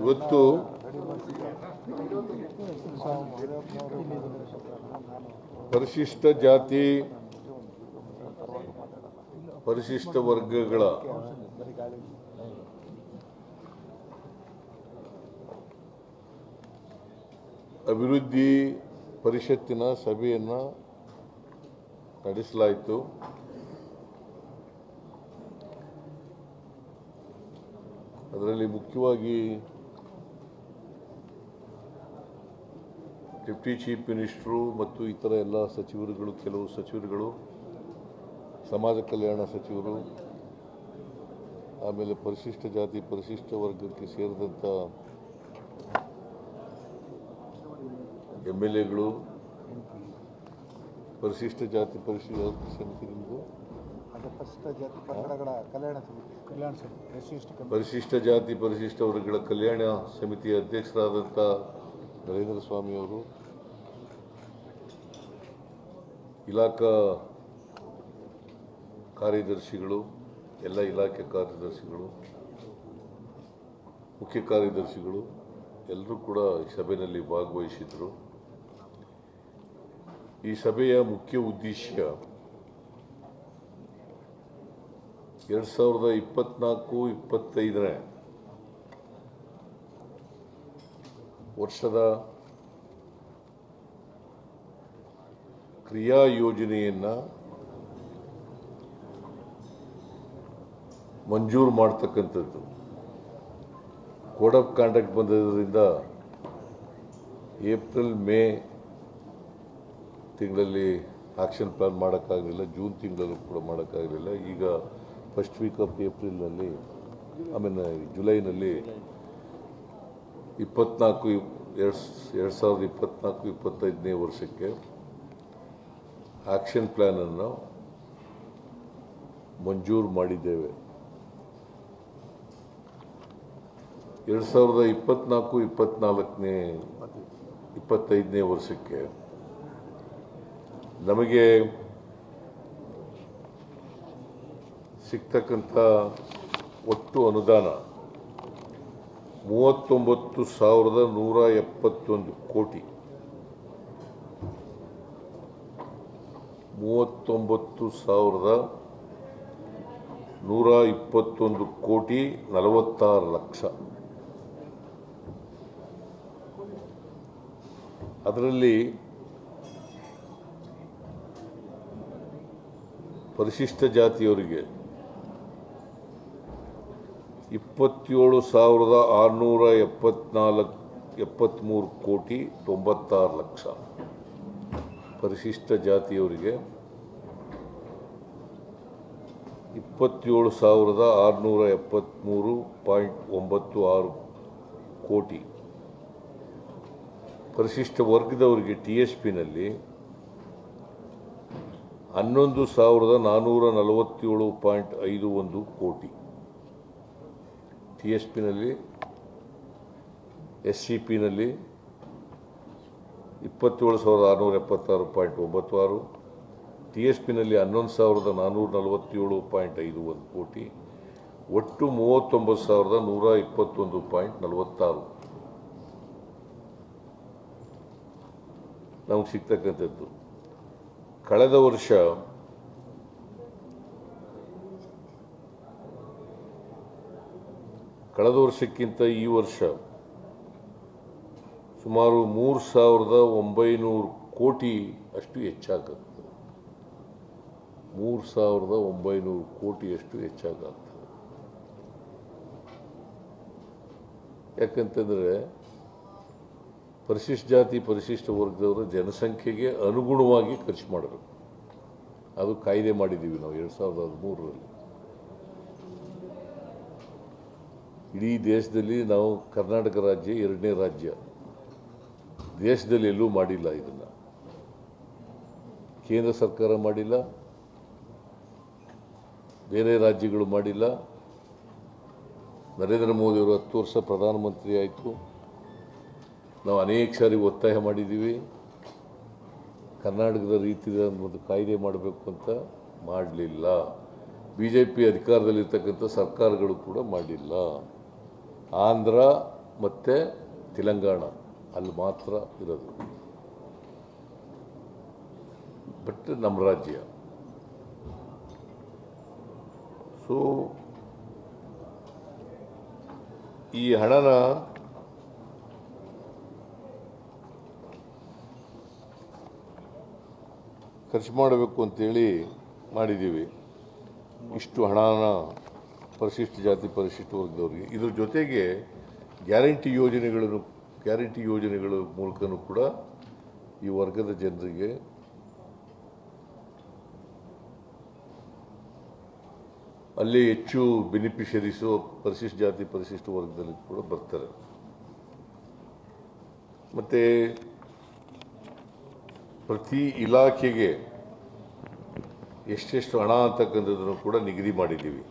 ಇವತ್ತು ಪರಿಶಿಷ್ಟ ಜಾತಿ ಪರಿಶಿಷ್ಟ ವರ್ಗಗಳ ಅಭಿವೃದ್ಧಿ ಪರಿಷತ್ತಿನ ಸಭೆಯನ್ನು ನಡೆಸಲಾಯಿತು. ಅದರಲ್ಲಿ ಮುಖ್ಯವಾಗಿ ಡೆಪ್ಟಿ ಚೀಫ್ ಮಿನಿಸ್ಟ್ರು ಮತ್ತು ಇತರ ಎಲ್ಲ ಸಚಿವರುಗಳು ಕೆಲವು ಸಚಿವರುಗಳು ಸಮಾಜ ಕಲ್ಯಾಣ ಸಚಿವರು ಆಮೇಲೆ ಪರಿಶಿಷ್ಟ ಜಾತಿ ಪರಿಶಿಷ್ಟ ವರ್ಗಕ್ಕೆ ಸೇರಿದಂಥ ಎಂ ಎಲ್ ಎಗಳು ಪರಿಶಿಷ್ಟ ಜಾತಿ ಪರಿಶಿಷ್ಟ ಸಮಿತಿ ಪರಿಶಿಷ್ಟ ಜಾತಿ ಪಂಗಡಗಳ ಕಲ್ಯಾಣ ಸಮಿತಿ. ಕಲ್ಯಾಣ ಸಮಿತಿ ಪರಿಶಿಷ್ಟ ಪರಿಶಿಷ್ಟ ಜಾತಿ ಪರಿಶಿಷ್ಟ ವರ್ಗಗಳ ಕಲ್ಯಾಣ ಸಮಿತಿಯ ಅಧ್ಯಕ್ಷರಾದಂಥ ನರೇಂದ್ರ ಸ್ವಾಮಿಯವರು ಇಲಾಖಾ ಕಾರ್ಯದರ್ಶಿಗಳು, ಎಲ್ಲ ಇಲಾಖೆ ಕಾರ್ಯದರ್ಶಿಗಳು, ಮುಖ್ಯ ಕಾರ್ಯದರ್ಶಿಗಳು, ಎಲ್ಲರೂ ಕೂಡ ಈ ಸಭೆಯಲ್ಲಿ ಭಾಗವಹಿಸಿದರು ಈ ಸಭೆಯ ಮುಖ್ಯ ಉದ್ದೇಶ ಎರಡು ಸಾವಿರದ ಇಪ್ಪತ್ನಾಲ್ಕು, ಇಪ್ಪತ್ತೈದನೇ ವರ್ಷದ ಕ್ರಿಯಾ ಯೋಜನೆಯನ್ನು ಮಂಜೂರು ಮಾಡ್ತಕ್ಕಂಥದ್ದು. ಕೋಡ್ ಆಫ್ ಕಾಂಡಕ್ಟ್ ಬಂದಿದ್ದರಿಂದ ಏಪ್ರಿಲ್, ಮೇ ತಿಂಗಳಲ್ಲಿ ಆಕ್ಷನ್ ಪ್ಲಾನ್ ಮಾಡೋಕ್ಕಾಗಲಿಲ್ಲ, ಜೂನ್ ತಿಂಗಳಲ್ಲೂ ಕೂಡ ಮಾಡೋಕ್ಕಾಗಲಿಲ್ಲ. ಈಗ ಫಸ್ಟ್ ವೀಕ್ ಆಫ್ ಏಪ್ರಿಲ್ನಲ್ಲಿ ಆಮೇಲೆ ಜುಲೈನಲ್ಲಿ ಇಪ್ಪತ್ನಾಲ್ಕು ಎರಡು ಎರಡು ಸಾವಿರದ ಇಪ್ಪತ್ನಾಲ್ಕು ಇಪ್ಪತ್ತೈದನೇ ವರ್ಷಕ್ಕೆ ಆ್ಯಕ್ಷನ್ ಪ್ಲ್ಯಾನನ್ನು ಮಂಜೂರು ಮಾಡಿದ್ದೇವೆ. ಎರಡು ಸಾವಿರದ ಇಪ್ಪತ್ನಾಲ್ಕು ಇಪ್ಪತ್ನಾಲ್ಕನೇ, ಇಪ್ಪತ್ತೈದನೇ ವರ್ಷಕ್ಕೆ ನಮಗೆ ಸಿಗ್ತಕ್ಕಂಥ ಒಟ್ಟು ಅನುದಾನ ಮೂವತ್ತೊಂಬತ್ತು ಸಾವಿರದ ನೂರ ಎಪ್ಪತ್ತೊಂದು ಕೋಟಿ. ಮೂವತ್ತೊಂಬತ್ತು ಸಾವಿರದ ನೂರ ಇಪ್ಪತ್ತೊಂದು ಕೋಟಿ ನಲವತ್ತಾರು ಲಕ್ಷ. ಅದರಲ್ಲಿ ಪರಿಶಿಷ್ಟ ಜಾತಿಯವರಿಗೆ ಇಪ್ಪತ್ತೇಳು ಸಾವಿರದ ಆರುನೂರ ಎಪ್ಪತ್ನಾಲ್ಕು ಎಪ್ಪತ್ತ್ಮೂರು ಕೋಟಿ ತೊಂಬತ್ತಾರು ಲಕ್ಷ. ಪರಿಶಿಷ್ಟ ಜಾತಿಯವರಿಗೆ ಇಪ್ಪತ್ತೇಳು ಸಾವಿರದ ಆರುನೂರ ಎಪ್ಪತ್ತ್ಮೂರು ಪಾಯಿಂಟ್ ಒಂಬತ್ತು ಆರು ಕೋಟಿ. ಪರಿಶಿಷ್ಟ ವರ್ಗದವರಿಗೆ ಟಿ ಎಸ್ ಪಿನಲ್ಲಿ ಹನ್ನೊಂದು ಸಾವಿರದ ನಾನ್ನೂರ ನಲವತ್ತೇಳು ಪಾಯಿಂಟ್ ಐದು ಒಂದು ಕೋಟಿ. ಟಿ ಎಸ್ ಪಿನಲ್ಲಿ, ಎಸ್ ಸಿ ಪಿನಲ್ಲಿ ಇಪ್ಪತ್ತೇಳು ಸಾವಿರದ ಆರುನೂರ ಎಪ್ಪತ್ತಾರು ಪಾಯಿಂಟ್ ಒಂಬತ್ತು ಆರು, ಟಿ ಎಸ್ ಪಿನಲ್ಲಿ ಹನ್ನೊಂದು ಸಾವಿರದ ನಾನ್ನೂರ ನಲವತ್ತೇಳು ಪಾಯಿಂಟ್ ಐದು ಒಂದು ಕೋಟಿ, ಒಟ್ಟು ಮೂವತ್ತೊಂಬತ್ತು ಸಾವಿರದ ನೂರ ಇಪ್ಪತ್ತೊಂದು ಪಾಯಿಂಟ್ ನಲವತ್ತಾರು. ನಮಗೆ ಸಿಗ್ತಕ್ಕಂಥದ್ದು. ಕಳೆದ ವರ್ಷ ಕಳೆದ ವರ್ಷಕ್ಕಿಂತ ಈ ವರ್ಷ ಸುಮಾರು ಮೂರು ಸಾವಿರದ ಒಂಬೈನೂರು ಕೋಟಿ ಅಷ್ಟು ಹೆಚ್ಚಾಗುತ್ತೆ. ಮೂರು ಸಾವಿರದ ಒಂಬೈನೂರು ಕೋಟಿಯಷ್ಟು ಹೆಚ್ಚಾಗುತ್ತೆ. ಯಾಕಂತಂದರೆ ಪರಿಶಿಷ್ಟ ಜಾತಿ, ಪರಿಶಿಷ್ಟ ವರ್ಗದವರ ಜನಸಂಖ್ಯೆಗೆ ಅನುಗುಣವಾಗಿ ಖರ್ಚು ಮಾಡಬೇಕು. ಅದು ಕಾಯ್ದೆ ಮಾಡಿದ್ದೀವಿ ನಾವು ಎರಡು ಸಾವಿರದ ಹದಿಮೂರರಲ್ಲಿ. ಇಡೀ ದೇಶದಲ್ಲಿ ನಾವು ಕರ್ನಾಟಕ ರಾಜ್ಯ ಎರಡನೇ ರಾಜ್ಯ. ದೇಶದಲ್ಲಿ ಎಲ್ಲೂ ಮಾಡಿಲ್ಲ ಇದನ್ನು. ಕೇಂದ್ರ ಸರ್ಕಾರ ಮಾಡಿಲ್ಲ. ಬೇರೆ ರಾಜ್ಯಗಳು ಮಾಡಿಲ್ಲ. ನರೇಂದ್ರ ಮೋದಿಯವರು ಹತ್ತು ವರ್ಷ ಪ್ರಧಾನಮಂತ್ರಿ ಆಯಿತು. ನಾವು ಅನೇಕ ಸಾರಿ ಒತ್ತಾಯ ಮಾಡಿದ್ದೀವಿ. ಕರ್ನಾಟಕದ ರೀತಿಯ ಒಂದು ಕಾಯ್ದೆ ಮಾಡಬೇಕು ಅಂತ ಮಾಡಲಿಲ್ಲ. ಬಿ ಜೆ ಪಿ ಅಧಿಕಾರದಲ್ಲಿರ್ತಕ್ಕಂಥ ಸರ್ಕಾರಗಳು ಕೂಡ ಮಾಡಲಿಲ್ಲ ಆಂಧ್ರ ಮತ್ತು ತೆಲಂಗಾಣ, ಅಲ್ಲಿ ಮಾತ್ರ ಇರೋದು. ಬಟ್ ನಮ್ಮ ರಾಜ್ಯ. ಸೊ ಈ ಹಣನ ಖರ್ಚು ಮಾಡಬೇಕು ಅಂತೇಳಿ ಮಾಡಿದ್ದೀವಿ. ಇಷ್ಟು ಹಣನ ಪರಿಶಿಷ್ಟ ಜಾತಿ ಪರಿಶಿಷ್ಟ ವರ್ಗದವರಿಗೆ. ಇದ್ರ ಜೊತೆಗೆ ಗ್ಯಾರಂಟಿ ಯೋಜನೆಗಳನ್ನು, ಗ್ಯಾರಂಟಿ ಯೋಜನೆಗಳ ಮೂಲಕನೂ ಕೂಡ ಈ ವರ್ಗದ ಜನರಿಗೆ ಅಲ್ಲಿ ಹೆಚ್ಚು ಬೆನಿಫಿಷರೀಸು ಪರಿಶಿಷ್ಟ ಜಾತಿ ಪರಿಶಿಷ್ಟ ವರ್ಗದಲ್ಲಿ ಕೂಡ ಬರ್ತಾರೆ. ಮತ್ತೆ ಪ್ರತಿ ಇಲಾಖೆಗೆ ಎಷ್ಟೆಷ್ಟು ಹಣ ಅಂತಕ್ಕಂಥದ್ದನ್ನು ಕೂಡ ನಿಗದಿ ಮಾಡಿದ್ದೀವಿ.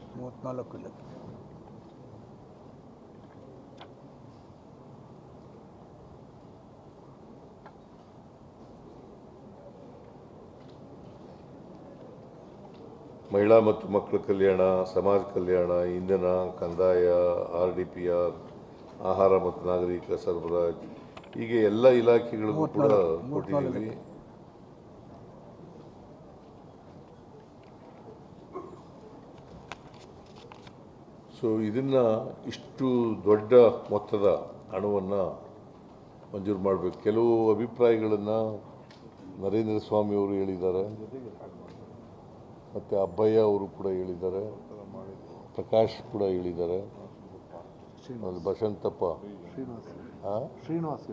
ಮಹಿಳಾ ಮತ್ತು ಮಕ್ಕಳ ಕಲ್ಯಾಣ ಸಮಾಜ ಕಲ್ಯಾಣ ಇಂಧನ ಕಂದಾಯ ಆರ್ ಡಿ ಪಿ ಆರ್ ಆಹಾರ ಮತ್ತು ನಾಗರಿಕ ಸರಬರಾಜು ಹೀಗೆ ಎಲ್ಲ ಇಲಾಖೆಗಳಿಗೂ ಕೂಡ ಕೊಟ್ಟಿದ್ದೀವಿ. ಸೊ ಇದನ್ನು ಇಷ್ಟು ದೊಡ್ಡ ಮೊತ್ತದ ಹಣವನ್ನು ಮಂಜೂರು ಮಾಡಬೇಕು. ಕೆಲವು ಅಭಿಪ್ರಾಯಗಳನ್ನು ನರೇಂದ್ರ ಸ್ವಾಮಿ ಅವರು ಹೇಳಿದ್ದಾರೆ. ಮತ್ತು ಅಬ್ಬಯ್ಯ ಅವರು ಕೂಡ ಹೇಳಿದ್ದಾರೆ. ಪ್ರಕಾಶ್ ಕೂಡ ಹೇಳಿದ್ದಾರೆ. ಬಸಂತಪ್ಪ. ಶ್ರೀನಿವಾಸ್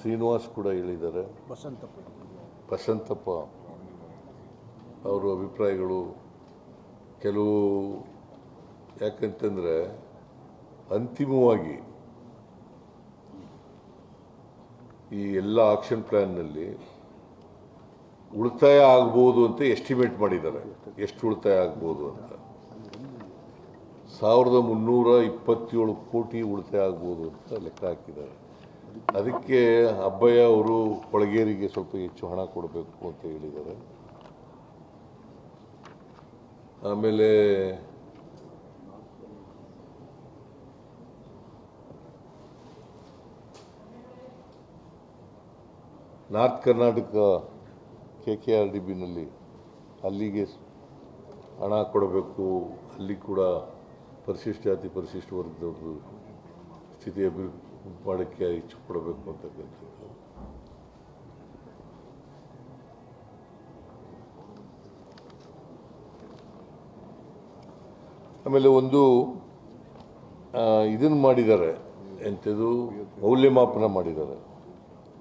ಶ್ರೀನಿವಾಸ್ ಕೂಡ ಹೇಳಿದ್ದಾರೆ. ಬಸಂತಪ್ಪ. ಬಸಂತಪ್ಪ. ಅವರ ಅಭಿಪ್ರಾಯಗಳು ಕೆಲವು ಯಾಕಂತಂದರೆ ಅಂತಿಮವಾಗಿ ಈ ಎಲ್ಲ ಆಕ್ಷನ್ ಪ್ಲ್ಯಾನ್ನಲ್ಲಿ ಉಳಿತಾಯ ಆಗ್ಬೋದು ಅಂತ ಎಸ್ಟಿಮೇಟ್ ಮಾಡಿದ್ದಾರೆ. ಎಷ್ಟು ಉಳಿತಾಯ ಆಗ್ಬೋದು ಅಂತ. ಸಾವಿರದ ಮುನ್ನೂರ ಇಪ್ಪತ್ತೇಳು ಕೋಟಿ ಉಳಿತಾಯ ಆಗ್ಬೋದು ಅಂತ ಲೆಕ್ಕ ಹಾಕಿದ್ದಾರೆ. ಅದಕ್ಕೆ ಅಬ್ಬಯ್ಯ ಅವರು ಕೊಳಗೇರಿಗೆ ಸ್ವಲ್ಪ ಹೆಚ್ಚು ಹಣ ಕೊಡಬೇಕು ಅಂತ ಹೇಳಿದ್ದಾರೆ. ಆಮೇಲೆ north Karnataka K K R D ಬಿನಲ್ಲಿ ಅಲ್ಲಿಗೆ ಹಣ ಕೊಡಬೇಕು. ಅಲ್ಲಿ ಕೂಡ ಪರಿಶಿಷ್ಟ ಜಾತಿ, ಪರಿಶಿಷ್ಟ ವರ್ಗದವ್ರದ್ದು ಸ್ಥಿತಿ ಅಭಿವೃದ್ಧಿ ಮಾಡೋಕ್ಕೆ ಹೆಚ್ಚು ಕೊಡಬೇಕು ಅಂತಕ್ಕಂಥದ್ದು. ಆಮೇಲೆ ಒಂದು ಇದನ್ನು ಮಾಡಿದ್ದಾರೆ ಎಂಥದ್ದು, ಮೌಲ್ಯಮಾಪನ ಮಾಡಿದ್ದಾರೆ.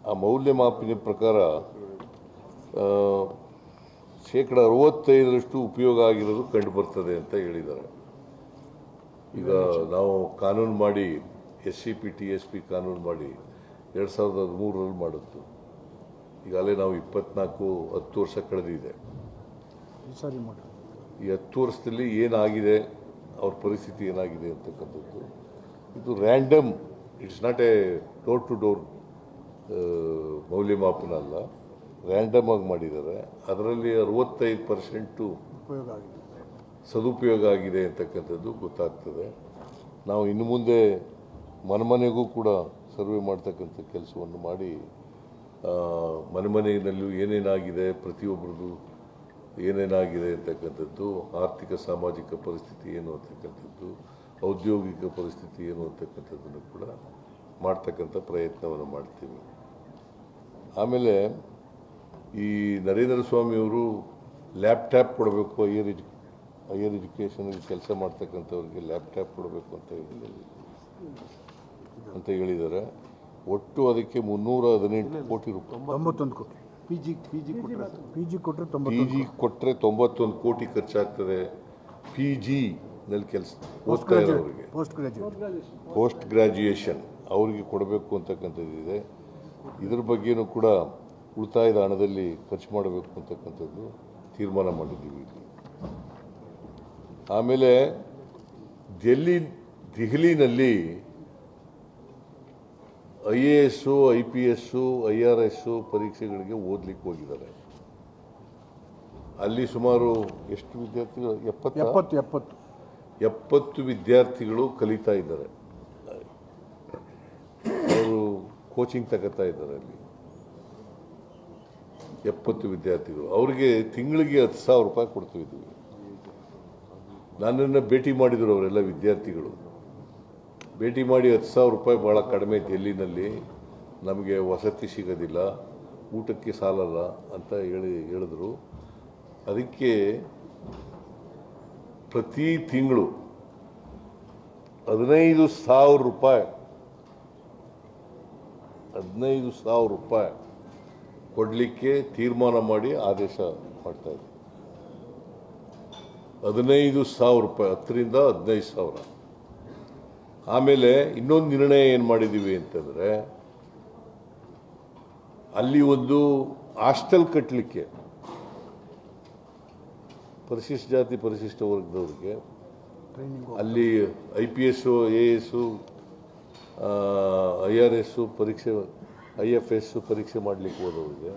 ಆ ಮೌಲ್ಯಮಾಪನ ಪ್ರಕಾರ ಶೇಕಡ ಅರವತ್ತೈದರಷ್ಟು ಉಪಯೋಗ ಆಗಿರೋದು ಕಂಡು ಬರ್ತದೆ ಅಂತ ಹೇಳಿದ್ದಾರೆ. ಈಗ ನಾವು ಕಾನೂನು ಮಾಡಿ S C P T S P ಕಾನೂನು ಮಾಡಿ ಎರಡು ಸಾವಿರದ ಹದಿಮೂರರಲ್ಲಿ ಮಾಡಿದ್ದು ಈಗಾಗಲೇ ನಾವು ಇಪ್ಪತ್ನಾಲ್ಕು ಹತ್ತು ವರ್ಷ ಕಳೆದಿದೆ. ಈ ಹತ್ತು ವರ್ಷದಲ್ಲಿ ಏನಾಗಿದೆ ಅವ್ರ ಪರಿಸ್ಥಿತಿ ಏನಾಗಿದೆ ಅಂತಕ್ಕಂಥದ್ದು. ಇದು random it's not a door to door ಮೌಲ್ಯಮಾಪನ ಅಲ್ಲ ರ್ಯಾಂಡಮ್ ಆಗಿ ಮಾಡಿದ್ದಾರೆ. ಅದರಲ್ಲಿ ಅರವತ್ತೈದು ಪರ್ಸೆಂಟು ಉಪಯೋಗ ಆಗಿದೆ. ಸದುಪಯೋಗ ಆಗಿದೆ ಅಂತಕ್ಕಂಥದ್ದು ಗೊತ್ತಾಗ್ತದೆ. ನಾವು ಇನ್ನು ಮುಂದೆ ಮನೆ ಮನೆಗೂ ಕೂಡ ಸರ್ವೆ ಮಾಡ್ತಕ್ಕಂಥ ಕೆಲಸವನ್ನು ಮಾಡಿ ಮನೆಮನೆಯಲ್ಲೂ ಮನೆ ಮನೆಯಲ್ಲೂ ಏನೇನಾಗಿದೆ ಪ್ರತಿಯೊಬ್ಬರದ್ದು ಏನೇನಾಗಿದೆ ಅಂತಕ್ಕಂಥದ್ದು ಆರ್ಥಿಕ ಸಾಮಾಜಿಕ ಪರಿಸ್ಥಿತಿ ಏನು ಅಂತಕ್ಕಂಥದ್ದು ಔದ್ಯೋಗಿಕ ಪರಿಸ್ಥಿತಿ ಏನು ಅಂತಕ್ಕಂಥದ್ದನ್ನು ಕೂಡ ಮಾಡ್ತಕ್ಕಂಥ ಪ್ರಯತ್ನವನ್ನು ಮಾಡ್ತೀವಿ. ಆಮೇಲೆ ಈ ನರೇಂದ್ರ ಸ್ವಾಮಿಯವರು ಲ್ಯಾಪ್ಟಾಪ್ ಕೊಡಬೇಕು ಹೈಯರ್ ಎಜು ಹೈಯರ್ ಎಜುಕೇಷನಲ್ಲಿ ಕೆಲಸ ಮಾಡ್ತಕ್ಕಂಥವ್ರಿಗೆ ಲ್ಯಾಪ್ಟಾಪ್ ಕೊಡಬೇಕು ಅಂತ ಹೇಳಿ ಅಂತ ಹೇಳಿದ್ದಾರೆ. ಒಟ್ಟು ಅದಕ್ಕೆ ಮುನ್ನೂರ ಹದಿನೆಂಟು ಕೋಟಿ ರೂಪಾಯಿ. ತೊಂಬತ್ತೊಂದು ಕೋಟಿ. ಪಿ ಜಿ ಪಿ ಜಿ ಕೊಟ್ಟರೆ ಪಿ ಜಿ ಕೊಟ್ಟರೆ ಪಿ ತೊಂಬತ್ತೊಂದು ಜಿ ಕೊಟ್ಟರೆ ತೊಂಬತ್ತೊಂದು ಕೋಟಿ ಖರ್ಚಾಗ್ತದೆ. ಪಿ ಜಿ ನಲ್ಲಿ ಕೆಲಸ ಓದ್ತಾ ಇರೋರಿಗೆ ಪೋಸ್ಟ್ ಗ್ರ್ಯಾಜುಯೇಷನ್ ಅವರಿಗೆ ಕೊಡಬೇಕು ಅಂತಕ್ಕಂಥದ್ದಿದೆ. ಇದ್ರ ಬಗ್ಗೆನೂ ಕೂಡ ಉಳಿತಾಯದ ಹಣದಲ್ಲಿ ಖರ್ಚು ಮಾಡಬೇಕು ಅಂತಕ್ಕಂಥದ್ದು ತೀರ್ಮಾನ ಮಾಡಿದ್ದೀವಿ ಇಲ್ಲಿ. ಆಮೇಲೆ Delhi ದೆಹಲಿನಲ್ಲಿ I A S I P S I R S ಪರೀಕ್ಷೆಗಳಿಗೆ ಓದ್ಲಿಕ್ಕೆ ಹೋಗಿದ್ದಾರೆ. ಅಲ್ಲಿ ಸುಮಾರು ಎಷ್ಟು ವಿದ್ಯಾರ್ಥಿಗಳು? ಎಪ್ಪತ್ತ? ಎಪ್ಪತ್ತು ಎಪ್ಪತ್ತು. ಎಪ್ಪತ್ತು ವಿದ್ಯಾರ್ಥಿಗಳು ಕಲಿತಾ ಇದ್ದಾರೆ. ಕೋಚಿಂಗ್ ತಗೋತಾ ಇದ್ದಾರೆ ಅಲ್ಲಿ. ಎಪ್ಪತ್ತು ವಿದ್ಯಾರ್ಥಿಗಳು. ಅವರಿಗೆ ತಿಂಗಳಿಗೆ ಹತ್ತು ಸಾವಿರ ರೂಪಾಯಿ ಕೊಡ್ತಿದ್ವಿ. ನನ್ನನ್ನು ಭೇಟಿ ಮಾಡಿದರು ಅವರೆಲ್ಲ ವಿದ್ಯಾರ್ಥಿಗಳು. ಭೇಟಿ ಮಾಡಿ ಹತ್ತು ಸಾವಿರ ರೂಪಾಯಿ ಭಾಳ ಕಡಿಮೆ ಡೆಲ್ಲಿನಲ್ಲಿ ನಮಗೆ ವಸತಿ ಸಿಗೋದಿಲ್ಲ. ಊಟಕ್ಕೆ ಸಾಲಲ್ಲ ಅಂತ ಹೇಳಿ ಹೇಳಿದ್ರು. ಅದಕ್ಕೆ ಪ್ರತಿ ತಿಂಗಳು ಹದಿನೈದು ಸಾವಿರ ರೂಪಾಯಿ ಹದಿನೈದು ಸಾವಿರ ರೂಪಾಯಿ ಕೊಡಲಿಕ್ಕೆ ತೀರ್ಮಾನ ಮಾಡಿ ಆದೇಶ ಮಾಡ್ತಾ ಇದೆ ಹದಿನೈದು ಸಾವಿರ ರೂಪಾಯಿ ಹತ್ತರಿಂದ ಹದಿನೈದು ಸಾವಿರ. ಆಮೇಲೆ ಇನ್ನೊಂದು ನಿರ್ಣಯ ಏನು ಮಾಡಿದ್ದೀವಿ ಅಂತಂದರೆ ಅಲ್ಲಿ ಒಂದು ಹಾಸ್ಟೆಲ್ ಕಟ್ಟಲಿಕ್ಕೆ ಪರಿಶಿಷ್ಟ ಜಾತಿ ಪರಿಶಿಷ್ಟ ವರ್ಗದವ್ರಿಗೆ ಅಲ್ಲಿ I P S A S I R S ಪರೀಕ್ಷೆ ಐ ಎಫ್ ಎಸ್ಸು ಪರೀಕ್ಷೆ ಮಾಡಲಿಕ್ಕೆ ಹೋದವರಿಗೆ.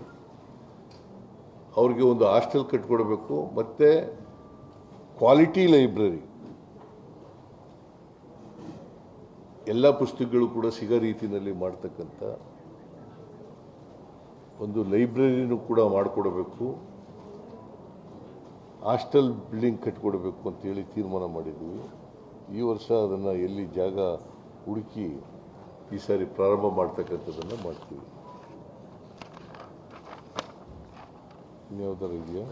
ಅವ್ರಿಗೆ ಒಂದು ಹಾಸ್ಟೆಲ್ ಕಟ್ಕೊಡ್ಬೇಕು, ಮತ್ತು ಕ್ವಾಲಿಟಿ ಲೈಬ್ರರಿ. ಎಲ್ಲ ಪುಸ್ತಕಗಳು ಕೂಡ ಸಿಗೋ ರೀತಿಯಲ್ಲಿ ಮಾಡ್ತಕ್ಕಂಥ ಒಂದು ಲೈಬ್ರರಿನೂ ಕೂಡ ಮಾಡಿಕೊಡಬೇಕು. ಹಾಸ್ಟೆಲ್ ಬಿಲ್ಡಿಂಗ್ ಕಟ್ಕೊಡ್ಬೇಕು ಅಂತೇಳಿ ತೀರ್ಮಾನ ಮಾಡಿದ್ವಿ. ಈ ವರ್ಷ ಅದನ್ನು ಎಲ್ಲಿ ಜಾಗ ಹುಡುಕಿ ಈ ಸಾರಿ ಪ್ರಾರಂಭ ಮಾಡ್ತಕ್ಕಂಥದ್ದನ್ನು ಮಾಡ್ತೀವಿ. ಇನ್ಯಾವುದಾರು ಇದೆಯಾ?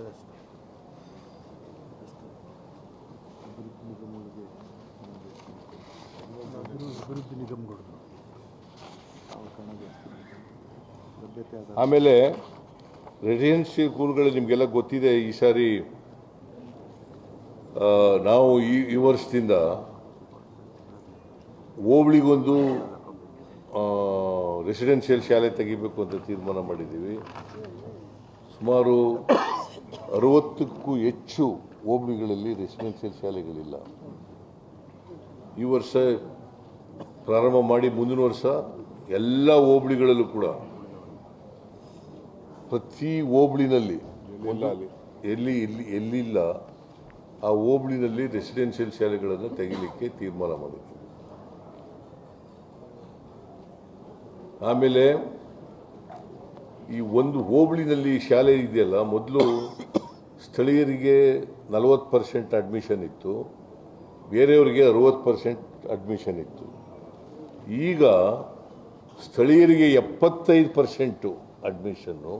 ಆಮೇಲೆ ರೆಸಿಡೆನ್ಸಿ ಸ್ಕೂಲ್ಗಳು ನಿಮಗೆಲ್ಲ ಗೊತ್ತಿದೆ, ಈ ಸಾರಿ ನಾವು ಈ ಈ ವರ್ಷದಿಂದ ಹೋಬಳಿಗೊಂದು ರೆಸಿಡೆನ್ಷಿಯಲ್ ಶಾಲೆ ತೆಗಿಬೇಕು ಅಂತ ತೀರ್ಮಾನ ಮಾಡಿದ್ದೀವಿ. ಸುಮಾರು ಅರವತ್ತಕ್ಕೂ ಹೆಚ್ಚು ಓಬಿಗಳಲ್ಲಿ ರೆಸಿಡೆನ್ಷಿಯಲ್ ಶಾಲೆಗಳಿಲ್ಲ. ಈ ವರ್ಷ ಪ್ರಾರಂಭ ಮಾಡಿ ಮುಂದಿನ ವರ್ಷ ಎಲ್ಲ ಓಬಳಿಗಳಲ್ಲೂ ಕೂಡ ಪ್ರತಿ ಓಬಳಿನಲ್ಲಿ ಎಲ್ಲಿ ಇಲ್ಲಿ ಎಲ್ಲಿಲ್ಲ ಆ ಓಬಳಿನಲ್ಲಿ ರೆಸಿಡೆನ್ಷಿಯಲ್ ಶಾಲೆಗಳನ್ನು ತೆಗಿಲಿಕ್ಕೆ ತೀರ್ಮಾನ ಮಾಡಿದ್ವಿ. ಆಮೇಲೆ ಈ ಒಂದು ಹೋಬಳಿನಲ್ಲಿ ಶಾಲೆ ಇದೆಯಲ್ಲ, ಮೊದಲು ಸ್ಥಳೀಯರಿಗೆ ನಲವತ್ತು ಪರ್ಸೆಂಟ್ ಅಡ್ಮಿಷನ್ ಇತ್ತು, ಬೇರೆಯವರಿಗೆ ಅರುವತ್ತು ಪರ್ಸೆಂಟ್ ಅಡ್ಮಿಷನ್ ಇತ್ತು. ಈಗ ಸ್ಥಳೀಯರಿಗೆ ಎಪ್ಪತ್ತೈದು ಪರ್ಸೆಂಟು ಅಡ್ಮಿಷನ್ನು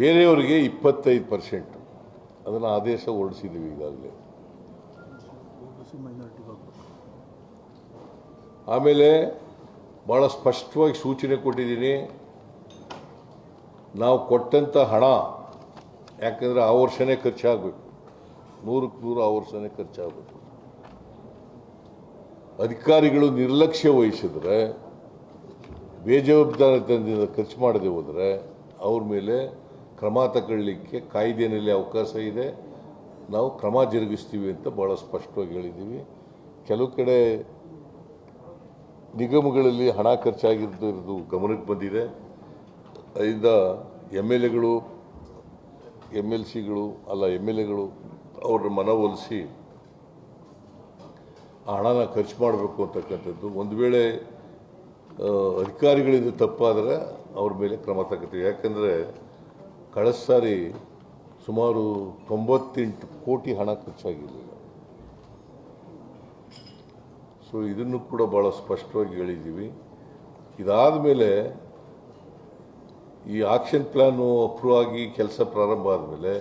ಬೇರೆಯವರಿಗೆ ಇಪ್ಪತ್ತೈದು ಪರ್ಸೆಂಟು. ಅದನ್ನು ಆದೇಶ ಹೊರಡಿಸಿದ್ದೀವಿ ಈಗಾಗಲೇ. ಆಮೇಲೆ ಭಾಳ ಸ್ಪಷ್ಟವಾಗಿ ಸೂಚನೆ ಕೊಟ್ಟಿದ್ದೀನಿ. ನಾವು ಕೊಟ್ಟಂಥ ಹಣ, ಯಾಕಂದರೆ ಆ ವರ್ಷನೇ ಖರ್ಚಾಗಬೇಕು. ನೂರಕ್ಕೆ ನೂರು ಆ ವರ್ಷನೇ ಖರ್ಚಾಗಬೇಕು. ಅಧಿಕಾರಿಗಳು ನಿರ್ಲಕ್ಷ್ಯ ವಹಿಸಿದ್ರೆ ಬೇಜವಾಬ್ದಾರಿತನದಿಂದ ಖರ್ಚು ಮಾಡದೆ ಹೋದರೆ, ಅವ್ರ ಮೇಲೆ ಕ್ರಮ ತಗೊಳ್ಳಿಕ್ಕೆ ಕಾಯ್ದೆಯಲ್ಲಿ ಅವಕಾಶ ಇದೆ. ನಾವು ಕ್ರಮ ಜರುಗಿಸ್ತೀವಿ ಅಂತ ಭಾಳ ಸ್ಪಷ್ಟವಾಗಿ ಹೇಳಿದ್ದೀವಿ. ಕೆಲವು ಕಡೆ ನಿಗಮಗಳಲ್ಲಿ ಹಣ ಖರ್ಚಾಗಿರೋದು ಗಮನಕ್ಕೆ ಬಂದಿದೆ. ಅದರಿಂದ ಎಂ ಎಲ್ ಎಗಳು ಎಂ ಎಲ್ ಸಿಗಳು, ಅಲ್ಲ ಎಂ ಎಲ್ ಎಗಳು ಅವ್ರ ಮನವೊಲಿಸಿ ಆ ಹಣನ ಖರ್ಚು ಮಾಡಬೇಕು ಅಂತಕ್ಕಂಥದ್ದು. ಒಂದು ವೇಳೆ ಅಧಿಕಾರಿಗಳಿಂದ ತಪ್ಪಾದರೆ ಅವ್ರ ಮೇಲೆ ಕ್ರಮ ತಗೋತೀವಿ. ಯಾಕಂದರೆ ಕಳೆದ ಸಾರಿ ಸುಮಾರು ತೊಂಬತ್ತೆಂಟು ಕೋಟಿ ಹಣ ಖರ್ಚಾಗಿರಲಿಲ್ಲ. ಸೊ ಇದನ್ನು ಕೂಡ ಭಾಳ ಸ್ಪಷ್ಟವಾಗಿ ಹೇಳಿದ್ದೀವಿ. ಇದಾದ ಮೇಲೆ ಈ ಆಕ್ಷನ್ ಪ್ಲಾನು ಅಪ್ರೂವ್ ಆಗಿ ಕೆಲಸ ಪ್ರಾರಂಭ ಆದಮೇಲೆ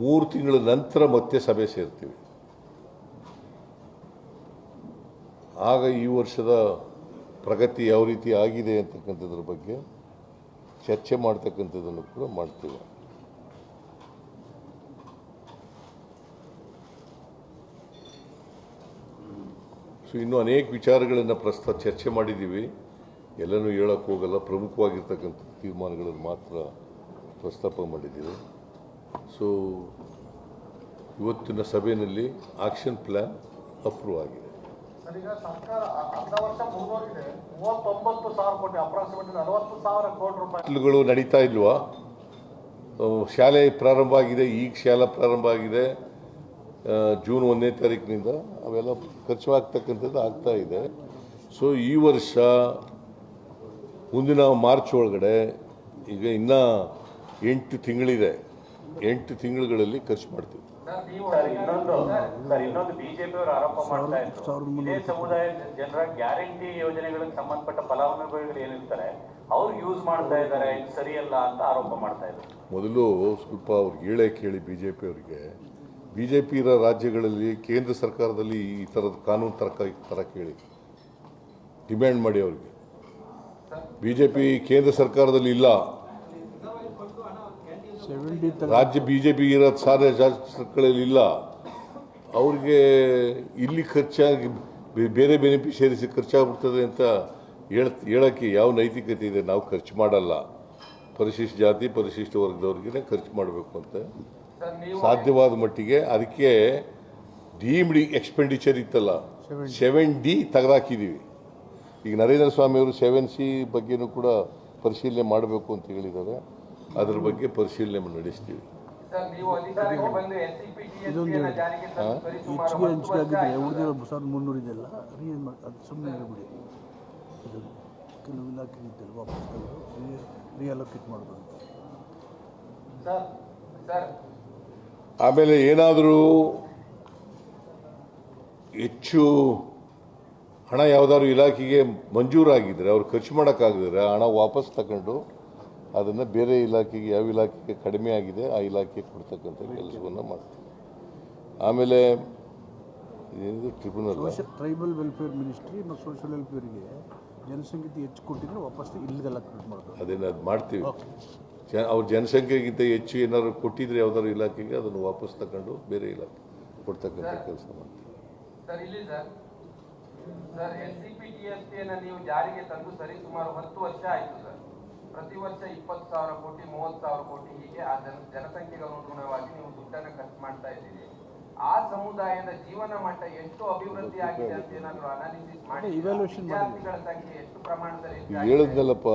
ಮೂರು ತಿಂಗಳ ನಂತರ ಮತ್ತೆ ಸಭೆ ಸೇರ್ತೀವಿ. ಆಗ ಈ ವರ್ಷದ ಪ್ರಗತಿ ಯಾವ ರೀತಿ ಆಗಿದೆ ಅಂತಕ್ಕಂಥದ್ರ ಬಗ್ಗೆ ಚರ್ಚೆ ಮಾಡ್ತಕ್ಕಂಥದ್ದನ್ನು ಕೂಡ ಮಾಡ್ತೀವಿ. ಸೊ ಇನ್ನೂ ಅನೇಕ ವಿಚಾರಗಳನ್ನು ಪ್ರಸ್ತಾವ ಚರ್ಚೆ ಮಾಡಿದ್ದೀವಿ. ಎಲ್ಲನೂ ಹೇಳಕ್ಕೆ ಹೋಗಲ್ಲ. ಪ್ರಮುಖವಾಗಿರ್ತಕ್ಕಂಥ ತೀರ್ಮಾನಗಳನ್ನು ಮಾತ್ರ ಪ್ರಸ್ತಾಪ ಮಾಡಿದ್ದೀವಿ. ಸೊ ಇವತ್ತಿನ ಸಭೆಯಲ್ಲಿ ಆಕ್ಷನ್ ಪ್ಲ್ಯಾನ್ ಅಪ್ರೂವ್ ಆಗಿದೆ. ನಡೀತಾ ಇಲ್ವಾ? ಶಾಲೆ ಪ್ರಾರಂಭ ಆಗಿದೆ ಈಗ ಶಾಲೆ ಪ್ರಾರಂಭ ಆಗಿದೆ. ಜೂನ್ ಒಂದನೇ ತಾರೀಕಿನಿಂದ ಅವೆಲ್ಲ ಖರ್ಚು ಆಗ್ತಕ್ಕಂಥದ್ದು ಆಗ್ತಾ ಇದೆ. ಸೊ ಈ ವರ್ಷ ಮುಂದಿನ ಮಾರ್ಚ್ ಒಳಗಡೆ ಈಗ ಇನ್ನೂ ಎಂಟು ತಿಂಗಳಿದೆ. ಎಂಟು ತಿಂಗಳುಗಳಲ್ಲಿ ಖರ್ಚು ಮಾಡ್ತೀವಿ. ಇನ್ನೊಂದು ಸರ್ ಇನ್ನೊಂದು ಬಿಜೆಪಿ ಅವರು ಆರೋಪ ಮಾಡ್ತಾ ಇದ್ದಾರೆ ಇದೇ ಸಮುದಾಯ ಜನರ ಗ್ಯಾರಂಟಿ ಯೋಜನೆಗಳಿಗೆ ಸಂಬಂಧಪಟ್ಟ ಫಲಾನುಭವಿಗಳು ಏನಿರ್ತಾರೆ ಅವ್ರು ಯೂಸ್ ಮಾಡ್ತಾ ಇದ್ದಾರೆ ಸರಿಯಲ್ಲ ಅಂತ ಆರೋಪ ಮಾಡ್ತಾ ಇದ್ದಾರೆ ಮೊದಲು ಸ್ವಲ್ಪ ಅವ್ರಿಗೆ ಹೇಳೇ ಕೇಳಿ ಬಿ ಜೆ ಅವರಿಗೆ. ಬಿ ಜೆ ಪಿ ಇರೋ ರಾಜ್ಯಗಳಲ್ಲಿ ಕೇಂದ್ರ ಸರ್ಕಾರದಲ್ಲಿ ಈ ಥರದ ಕಾನೂನು ತರಕ ತರ ಕೇಳಿ. ಡಿಮ್ಯಾಂಡ್ ಮಾಡಿ ಅವ್ರಿಗೆ. ಬಿ ಜೆ ಪಿ ಕೇಂದ್ರ ಸರ್ಕಾರದಲ್ಲಿ ಇಲ್ಲ. ರಾಜ್ಯ ಬಿ ಜೆ ಪಿ ಇರೋ ಸಾರ ರಾಜ್ಯಗಳಲ್ಲಿ ಇಲ್ಲ. ಅವ್ರಿಗೆ ಇಲ್ಲಿ ಖರ್ಚಾಗಿ ಬೇರೆ ಬೆನಿಫಿಷರೀಸ್ ಖರ್ಚಾಗ್ಬಿಡ್ತದೆ ಅಂತ ಹೇಳ್ತ, ಹೇಳೋಕ್ಕೆ ಯಾವ ನೈತಿಕತೆ ಇದೆ? ನಾವು ಖರ್ಚು ಮಾಡಲ್ಲ. ಪರಿಶಿಷ್ಟ ಜಾತಿ, ಪರಿಶಿಷ್ಟ ವರ್ಗದವ್ರಿಗೆ ಖರ್ಚು ಮಾಡಬೇಕು ಅಂತ ಸಾಧ್ಯವಾದ ಮಟ್ಟಿಗೆ ಅದಕ್ಕೆ ಡಿ ಎಕ್ಸ್ಪೆಂಡಿಚರ್ ಇತ್ತಲ್ಲ. ಸೆವೆನ್ ಡಿ ತೆಗೆದಾಕಿದ್ದೀವಿ ಈಗ ನರೇಂದ್ರ ಸ್ವಾಮಿ ಅವರು ಸೆವೆನ್ ಸಿ ಬಗ್ಗೆನೂ ಕೂಡ ಪರಿಶೀಲನೆ ಮಾಡಬೇಕು ಅಂತ ಹೇಳಿದ್ದಾರೆ. ಅದರ ಬಗ್ಗೆ ಪರಿಶೀಲನೆ ನಡೆಸ್ತೀವಿ. ಕೆಲವು ಆಮೇಲೆ ಏನಾದರೂ ಹೆಚ್ಚು ಹಣ ಯಾವುದಾದ್ರು ಇಲಾಖೆಗೆ ಮಂಜೂರಾಗಿದ್ದರೆ ಅವ್ರು ಖರ್ಚು ಮಾಡೋಕ್ಕಾಗದಿದ್ರೆ ಹಣ ವಾಪಸ್ ತಗೊಂಡು ಅದನ್ನು ಬೇರೆ ಇಲಾಖೆಗೆ ಯಾವ ಇಲಾಖೆಗೆ ಕಡಿಮೆ ಆಗಿದೆ ಆ ಇಲಾಖೆಗೆ ಕೊಡ್ತಕ್ಕಂಥ ಕೆಲಸವನ್ನು ಮಾಡ್ತೀವಿ. ಆಮೇಲೆ ಏನಿದು ಟ್ರಿಬ್ಯುನಲ್ ಟ್ರೈಬಲ್ ವೆಲ್ಫೇರ್ ಮಿನಿಸ್ಟ್ರಿ ಮತ್ತು ಸೋಷಿಯಲ್ ವೆಲ್ಫೇರಿಗೆ ಜನಸಂಖ್ಯೆ ಹೆಚ್ಚು ಕೊಟ್ಟಿದ್ರೆ ವಾಪಸ್ ಇಲ್ಲಿಗೆಲ್ಲ ಅದನ್ನು ಅದು ಮಾಡ್ತೀವಿ. ಅವ್ರ ಜನಸಂಖ್ಯೆಗಿಂತ ಹೆಚ್ಚು ಏನಾದ್ರು ಕೊಟ್ಟಿದ್ರೆ ಯಾವ್ದಾದ್ರು ಇಲಾಖೆಗೆ ಅದನ್ನು ವಾಪಸ್ ತಗೊಂಡು ಬೇರೆ ಇಲಾಖೆ ಕೊಡ್ತಕ್ಕಂಥ ಕೆಲಸ ಮಾಡ್ತೀವಿ ನೀವು ಜಾರಿಗೆ ತಂದು ಸರಿ ಸುಮಾರು ಹತ್ತು ವರ್ಷ ಆಯ್ತು ಸರ್. ಪ್ರತಿ ವರ್ಷ ಇಪ್ಪತ್ತು ಸಾವಿರ ಕೋಟಿ ಮೂವತ್ತು ಸಾವಿರ ಕೋಟಿ ಹೀಗೆ ಆ ಜನ ಜನಸಂಖ್ಯೆಗೆ ಅನುಗುಣವಾಗಿ ನೀವು ದುಡ್ಡನ್ನು ಖರ್ಚು ಮಾಡ್ತಾ ಇದ್ದೀರಿ. ಆ ಸಮುದಾಯದ ಜೀವನ ಮಟ್ಟ ಎಷ್ಟು ಅಭಿವೃದ್ಧಿ ಆಗಿದೆ ಅಂತ ಏನಾದರೂ ಅನಾಲಿಸಿಸ್ ಮಾಡಿ ವಿದ್ಯಾರ್ಥಿಗಳ ಸಂಖ್ಯೆ ಎಷ್ಟು ಪ್ರಮಾಣದಲ್ಲಿ? ಹೇಳಿದ್ನಲ್ಲಪ್ಪ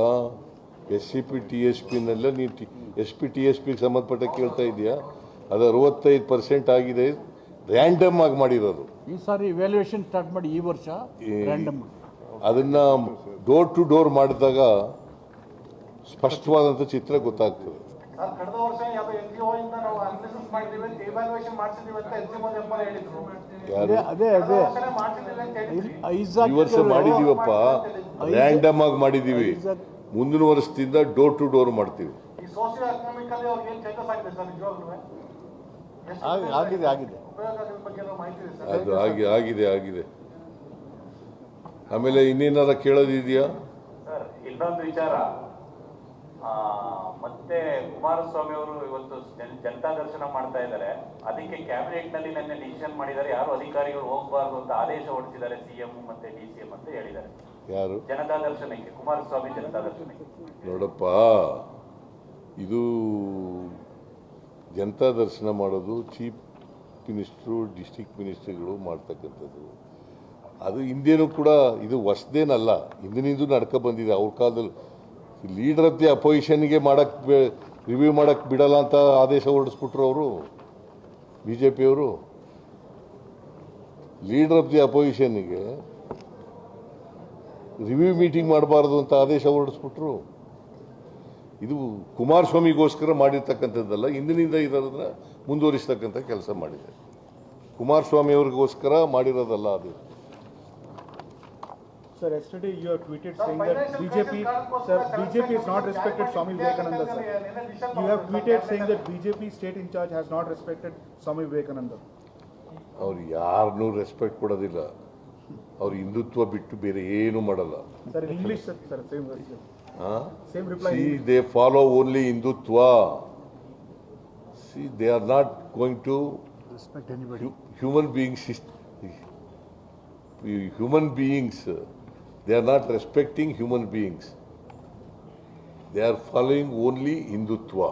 S C P T S ಪಿನೆಲ್ಲ ನೀವು T S P T S ಪಿಗೆ ಸಂಬಂಧಪಟ್ಟ ಕೇಳ್ತಾ ಇದೆಯಾ ಅದು ಅರವತ್ತೈದು ಪರ್ಸೆಂಟ್ ಆಗಿದೆ. ರ್ಯಾಂಡಮ್ ಆಗಿ ಮಾಡಿರೋದು. ಈ ಸಾರಿ ವ್ಯಾಲ್ಯೂಯೇಷನ್ ಸ್ಟಾರ್ಟ್ ಮಾಡಿ ಈ ವರ್ಷ ರ್ಯಾಂಡಮ್ ಅದನ್ನ ಡೋರ್ ಟು ಡೋರ್ ಮಾಡಿದಾಗ ಸ್ಪಷ್ಟವಾದಂಥ ಚಿತ್ರ ಗೊತ್ತಾಗ್ತದೆ. ಸರ್ ಕಳೆದ ವರ್ಷ ಎನ್ ಜಿ ನಾವು ಅನಾಲಿಸಿಸ್ ಅಂತ ಹೇಳಿದ್ರು. ಅದೇ ಅದೇ ಈ ವರ್ಷ ಮಾಡಿದೀವಪ್ಪ? ರ್ಯಾಂಡಮ್ ಆಗಿ ಮಾಡಿದೀವಿ. ಮುಂದಿನ ವರ್ಷದಿಂದ ಡೋರ್ ಟು ಡೋರ್ ಮಾಡ್ತೀವಿ. ಆಗಿದೆ ಆಗಿದೆ ಆಗಿದೆ. ಉಪಯೋಗ ಬಗ್ಗೆ ಮಾಹಿತಿ ಇದೆ ಸರ್? ಅದು ಆಗಿ ಆಗಿದೆ ಆಗಿದೆ. ಆಮೇಲೆ ಇನ್ನೇನಾರ ಕೇಳೋದಿದೆಯಾ? ಸರ್ ಇನ್ನೊಂದು ವಿಚಾರ. ಆ, ಮತ್ತೆ ಕುಮಾರಸ್ವಾಮಿ ಅವರು ಇವತ್ತು ಜನ್- ಜನತಾ ದರ್ಶನ ಮಾಡ್ತಾ ಇದ್ದಾರೆ. ಅದಕ್ಕೆ ಕ್ಯಾಬಿನೆಟ್ನಲ್ಲಿ ನನ್ನ ಡಿಸಿಷನ್ ಮಾಡಿದ್ದಾರೆ. ಯಾರು ಅಧಿಕಾರಿಗಳು ಹೋಗಬಾರ್ದು ಅಂತ ಆದೇಶ ಹೊರಡಿಸಿದ್ದಾರೆ ಸಿಎಂ ಮತ್ತೆ ಡಿಸಿಎಂ ಸಿ ಎಂ ಅಂತ ಹೇಳಿದ್ದಾರೆ. ಯಾರು? ನೋಡಪ್ಪ ಇದು ಜನತಾ ದರ್ಶನ ಮಾಡೋದು ಚೀಫ್ ಮಿನಿಸ್ಟ್ರು ಡಿಸ್ಟಿಕ್ ಮಿನಿಸ್ಟ್ರಿಗಳು ಮಾಡ್ತಕ್ಕಂಥದ್ದು. ಅದು ಹಿಂದೇನೂ ಕೂಡ ಇದು ಹೊಸದೇನಲ್ಲ ಹಿಂದಿನಿಂದ ನಡ್ಕೊ ಬಂದಿದೆ. ಅವ್ರ ಕಾಲದಲ್ಲಿ ಲೀಡರ್ ದಿ ಅಪೋಸಿಷನ್ಗೆ ಮಾಡಕ್ಕೆ ರಿವ್ಯೂ ಮಾಡಕ್ಕೆ ಬಿಡಲ್ಲ ಅಂತ ಆದೇಶ ಹೊರಡಿಸ್ಬಿಟ್ರು ಅವರು ಬಿ ಜೆ ಪಿಯವರು ಲೀಡರ್ ಆಫ್ ದಿ ಅಪೋಸಿಷನ್ಗೆ ರಿವ್ಯೂ ಮೀಟಿಂಗ್ ಮಾಡಬಾರದು ಅಂತ ಆದೇಶ ಹೊರಡಿಸ್ಬಿಟ್ರು. ಇದು ಕುಮಾರಸ್ವಾಮಿಗೋಸ್ಕರ ಮಾಡಿರ್ತಕ್ಕಂಥದ್ದಲ್ಲ ಹಿಂದಿನಿಂದ ಇರೋದನ್ನ ಮುಂದುವರಿಸ್ತಕ್ಕಂಥ ಕೆಲಸ ಮಾಡಿದೆ. ಕುಮಾರಸ್ವಾಮಿ ಅವ್ರಿಗೋಸ್ಕರ ಮಾಡಿರೋದಲ್ಲ ಅದು. Sir yesterday you have tweeted saying that BJP sir BJP is not respected Swami Vivekananda sir you have tweeted saying that BJP state incharge has not respected Swami Vivekananda ಅವ್ರು ಯಾರನ್ನೂ ರೆಸ್ಪೆಕ್ಟ್ ಕೊಡೋದಿಲ್ಲ. ಅವ್ರು ಹಿಂದುತ್ವ ಬಿಟ್ಟು ಬೇರೆ ಏನು ಮಾಡಲ್ಲ Sir, in English, sir, sir, same word, sir. Same reply. See they follow only Hindutva see they are not going to respect anybody human beings human beings they are not respecting human beings they are following only hindutva